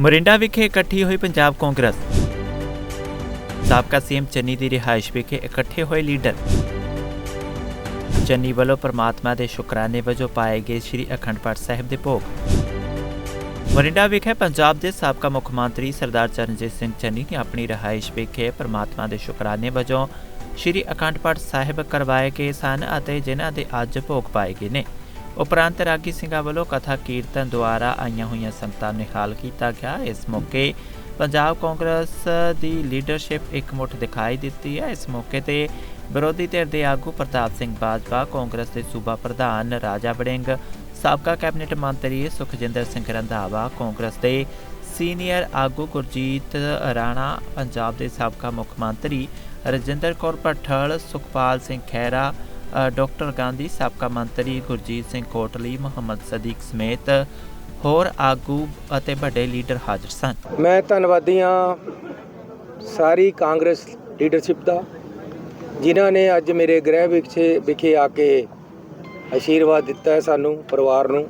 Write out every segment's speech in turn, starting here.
ਮੋਰਿੰਡਾ ਵਿਖੇ ਇਕੱਠੀ ਹੋਈ ਪੰਜਾਬ ਕਾਂਗਰਸ। ਸਾਬਕਾ ਸੀਐਮ ਚੰਨੀ ਦੀ ਰਿਹਾਇਸ਼ ਵਿਖੇ ਇਕੱਠੇ ਹੋਏ ਲੀਡਰ। ਚੰਨੀ ਵੱਲੋਂ ਪ੍ਰਮਾਤਮਾ ਦੇ ਸ਼ੁਕਰਾਨੇ ਵਜੋਂ ਪਾਏ ਗਏ ਸ੍ਰੀ ਅਖੰਡ ਪਾਠ ਸਾਹਿਬ ਦੇ ਭੋਗ। ਮੋਰਿੰਡਾ ਵਿਖੇ ਪੰਜਾਬ ਦੇ ਸਾਬਕਾ ਮੁੱਖ ਮੰਤਰੀ ਸਰਦਾਰ ਚਰਨਜੀਤ ਸਿੰਘ ਚੰਨੀ ਨੇ ਆਪਣੀ ਰਿਹਾਇਸ਼ ਵਿਖੇ ਪ੍ਰਮਾਤਮਾ ਦੇ ਸ਼ੁਕਰਾਨੇ ਵਜੋਂ ਸ੍ਰੀ ਅਖੰਡ ਪਾਠ ਸਾਹਿਬ ਕਰਵਾਏ ਗਏ ਸਨ ਅਤੇ ਜਿਨ੍ਹਾਂ ਦੇ ਅੱਜ ਭੋਗ ਪਾਏ ਗਏ ਨੇ। ਉਪਰੰਤ ਰਾਗੀ ਸਿੰਘਾਂ ਵੱਲੋਂ ਕਥਾ ਕੀਰਤਨ ਦੁਆਰਾ ਆਈਆਂ ਹੋਈਆਂ ਸੰਗਤਾਂ ਨੂੰ ਨਿਹਾਲ ਕੀਤਾ ਗਿਆ। ਇਸ ਮੌਕੇ ਪੰਜਾਬ ਕਾਂਗਰਸ ਦੀ ਲੀਡਰਸ਼ਿਪ ਇਕਮੁੱਠ ਦਿਖਾਈ ਦਿੱਤੀ ਹੈ। ਇਸ ਮੌਕੇ ਤੇ ਵਿਰੋਧੀ ਧਿਰ ਦੇ ਆਗੂ ਪ੍ਰਤਾਪ ਸਿੰਘ ਬਾਜਵਾ, ਕਾਂਗਰਸ ਦੇ ਸੂਬਾ ਪ੍ਰਧਾਨ ਰਾਜਾ ਵੜਿੰਗ, ਸਾਬਕਾ ਕੈਬਨਿਟ ਮੰਤਰੀ ਸੁਖਜਿੰਦਰ ਸਿੰਘ ਰੰਧਾਵਾ, ਕਾਂਗਰਸ ਦੇ ਸੀਨੀਅਰ ਆਗੂ ਗੁਰਜੀਤ ਰਾਣਾ, ਪੰਜਾਬ ਦੇ ਸਾਬਕਾ ਮੁੱਖ ਮੰਤਰੀ ਰਜਿੰਦਰ ਕੌਰ ਭੱਠਲ, ਸੁਖਪਾਲ ਸਿੰਘ ਖਹਿਰਾ ਡਾਕਟਰ ਗਾਂਧੀ, ਸਾਬਕਾ ਮੰਤਰੀ ਗੁਰਜੀਤ ਸਿੰਘ ਕੋਟਲੀ, ਮੁਹੰਮਦ ਸਦੀਕ ਸਮੇਤ ਹੋਰ ਆਗੂ ਅਤੇ ਵੱਡੇ ਲੀਡਰ ਹਾਜ਼ਰ ਸਨ। ਮੈਂ ਧੰਨਵਾਦੀ ਹਾਂ ਸਾਰੀ ਕਾਂਗਰਸ ਲੀਡਰਸ਼ਿਪ ਦਾ, ਜਿਨ੍ਹਾਂ ਨੇ ਅੱਜ ਮੇਰੇ ਗ੍ਰਹਿ ਵਿਖੇ ਵਿਖੇ ਆ ਕੇ ਆਸ਼ੀਰਵਾਦ ਦਿੱਤਾ ਹੈ ਸਾਨੂੰ, ਪਰਿਵਾਰ ਨੂੰ।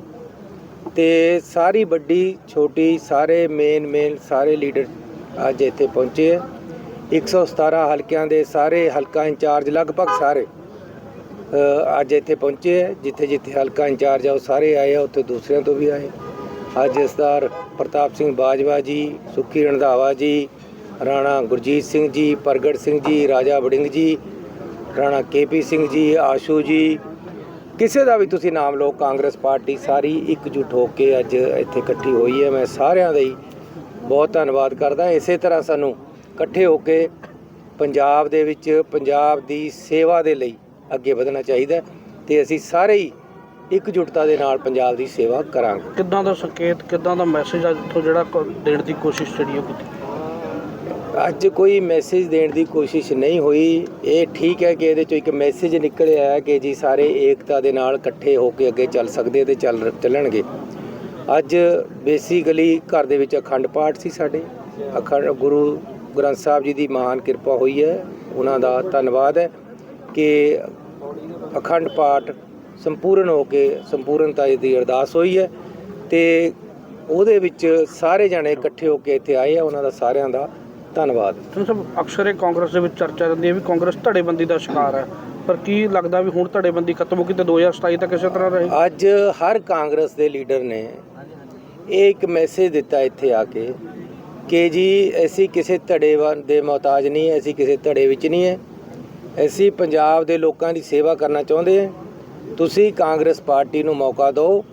ਤੇ ਸਾਰੀ ਵੱਡੀ, ਛੋਟੀ, ਸਾਰੇ ਮੇਨ ਮੇਨ, ਸਾਰੇ ਲੀਡਰ ਅੱਜ ਇੱਥੇ ਪਹੁੰਚੇ ਹੈ। 117 ਹਲਕਿਆਂ ਦੇ ਸਾਰੇ ਹਲਕਾ ਇੰਚਾਰਜ, ਲਗਭਗ ਸਾਰੇ ਅੱਜ ਇੱਥੇ ਪਹੁੰਚੇ ਹੈ, ਜਿੱਥੇ ਜਿੱਥੇ ਹਲਕਾ ਇੰਚਾਰਜ ਆ, ਉਹ ਸਾਰੇ ਆਏ ਆ, ਉੱਥੇ ਦੂਸਰਿਆਂ ਤੋਂ ਵੀ ਆਏ। ਅੱਜ ਸਰਦਾਰ ਪ੍ਰਤਾਪ ਸਿੰਘ ਬਾਜਵਾ ਜੀ, ਸੁੱਖੀ ਰਣਧਾਵਾ ਜੀ, ਰਾਣਾ ਗੁਰਜੀਤ ਸਿੰਘ ਜੀ, ਪ੍ਰਗਟ ਸਿੰਘ ਜੀ, ਰਾਜਾ ਵੜਿੰਗ ਜੀ, ਰਾਣਾ ਕੇਪੀ ਸਿੰਘ ਜੀ, ਆਸ਼ੂ ਜੀ, ਕਿਸੇ ਦਾ ਵੀ ਤੁਸੀਂ ਨਾਮ ਲਓ, ਕਾਂਗਰਸ ਪਾਰਟੀ ਸਾਰੀ ਇਕਜੁੱਟ ਹੋ ਕੇ ਅੱਜ ਇੱਥੇ ਇਕੱਠੀ ਹੋਈ ਹੈ। ਮੈਂ ਸਾਰਿਆਂ ਦਾ ਹੀ ਬਹੁਤ ਧੰਨਵਾਦ ਕਰਦਾ। ਇਸੇ ਤਰ੍ਹਾਂ ਸਾਨੂੰ ਇਕੱਠੇ ਹੋ ਕੇ ਪੰਜਾਬ ਦੇ ਵਿੱਚ, ਪੰਜਾਬ ਦੀ ਸੇਵਾ ਦੇ ਲਈ ਅੱਗੇ ਵਧਣਾ ਚਾਹੀਦਾ ਤੇ ਅਸੀਂ ਸਾਰੇ ਹੀ ਇਕਜੁੱਟਤਾ ਦੇ ਨਾਲ ਪੰਜਾਬ ਦੀ ਸੇਵਾ ਕਰਾਂਗੇ। ਕਿੱਦਾਂ ਦਾ ਸੰਕੇਤ ਕਿੱਦਾਂ ਦਾ ਮੈਸੇਜ ਅੱਜ ਤੋਂ ਜਿਹੜਾ ਦੇਣ ਦੀ ਕੋਸ਼ਿਸ਼ ਜਿਹੜੀ ਉਹ ਕੀਤੀ? ਅੱਜ ਕੋਈ ਮੈਸੇਜ ਦੇਣ ਦੀ ਕੋਸ਼ਿਸ਼ ਨਹੀਂ ਹੋਈ। ਇਹ ਠੀਕ ਹੈ ਕਿ ਇਹਦੇ ਚੋਂ ਇੱਕ ਮੈਸੇਜ ਨਿਕਲਿਆ ਹੈ ਕਿ ਜੀ ਸਾਰੇ ਏਕਤਾ ਦੇ ਨਾਲ ਇਕੱਠੇ ਹੋ ਕੇ ਅੱਗੇ ਚੱਲ ਸਕਦੇ ਤੇ ਚੱਲ ਚੱਲਣਗੇ। ਅੱਜ ਬੇਸਿਕਲੀ ਘਰ ਦੇ ਵਿੱਚ ਅਖੰਡ ਪਾਠ ਸੀ ਸਾਡੇ। ਅਖੰਡ ਗੁਰੂ ਗ੍ਰੰਥ ਸਾਹਿਬ ਜੀ ਦੀ ਮਹਾਨ ਕਿਰਪਾ ਹੋਈ ਹੈ। ਉਹਨਾਂ ਦਾ ਧੰਨਵਾਦ ਹੈ ਕਿ ਅਖੰਡ ਪਾਠ ਸੰਪੂਰਨ ਹੋ ਕੇ ਸੰਪੂਰਨਤਾ ਦੀ ਅਰਦਾਸ ਹੋਈ ਹੈ ਤੇ ਉਹਦੇ ਵਿੱਚ ਸਾਰੇ ਜਣੇ ਇਕੱਠੇ ਹੋ ਕੇ ਇੱਥੇ ਆਏ ਆ ਉਹਨਾਂ ਦਾ ਸਾਰਿਆਂ ਦਾ ਧੰਨਵਾਦ। ਤੁਹਾਨੂੰ ਸਭ ਅਕਸਰ ਇਹ ਕਾਂਗਰਸ ਦੇ ਵਿੱਚ ਚਰਚਾ ਰਹਿੰਦੀ ਹੈ ਵੀ ਕਾਂਗਰਸ ਧੜੇਬੰਦੀ ਦਾ ਸ਼ਿਕਾਰ ਹੈ ਪਰ ਕੀ ਲੱਗਦਾ ਵੀ ਹੁਣ ਧੜੇਬੰਦੀ ਖਤਮ ਹੋ ਗਈ ਤੇ 2027 ਤੱਕ ਇਸੇ ਤਰ੍ਹਾਂ ਰਹੇ? ਅੱਜ ਹਰ ਕਾਂਗਰਸ ਦੇ ਲੀਡਰ ਨੇ ਇਹ ਇੱਕ ਮੈਸੇਜ ਦਿੱਤਾ ਇੱਥੇ ਆ ਕੇ ਕਿ ਜੀ ਅਸੀਂ ਕਿਸੇ ਧੜੇ ਦੇ ਮੁਹਤਾਜ ਨਹੀਂ ਅਸੀਂ ਕਿਸੇ ਧੜੇ ਵਿੱਚ ਨਹੀਂ ਹੈ। ਅਸੀਂ ਪੰਜਾਬ ਦੇ ਲੋਕਾਂ ਦੀ ਸੇਵਾ ਕਰਨਾ ਚਾਹੁੰਦੇ ਹਾਂ। ਤੁਸੀਂ ਕਾਂਗਰਸ ਪਾਰਟੀ ਨੂੰ ਮੌਕਾ ਦਿਓ,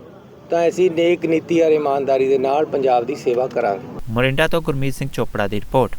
ਤਾਂ ਅਸੀਂ ਨੇਕ ਨੀਤੀ ਔਰ ਇਮਾਨਦਾਰੀ ਦੇ ਨਾਲ ਪੰਜਾਬ ਦੀ ਸੇਵਾ ਕਰਾਂਗੇ। ਮੋਰਿੰਡਾ ਤੋਂ ਗੁਰਮੀਤ ਸਿੰਘ ਚੋਪੜਾ ਦੀ ਰਿਪੋਰਟ।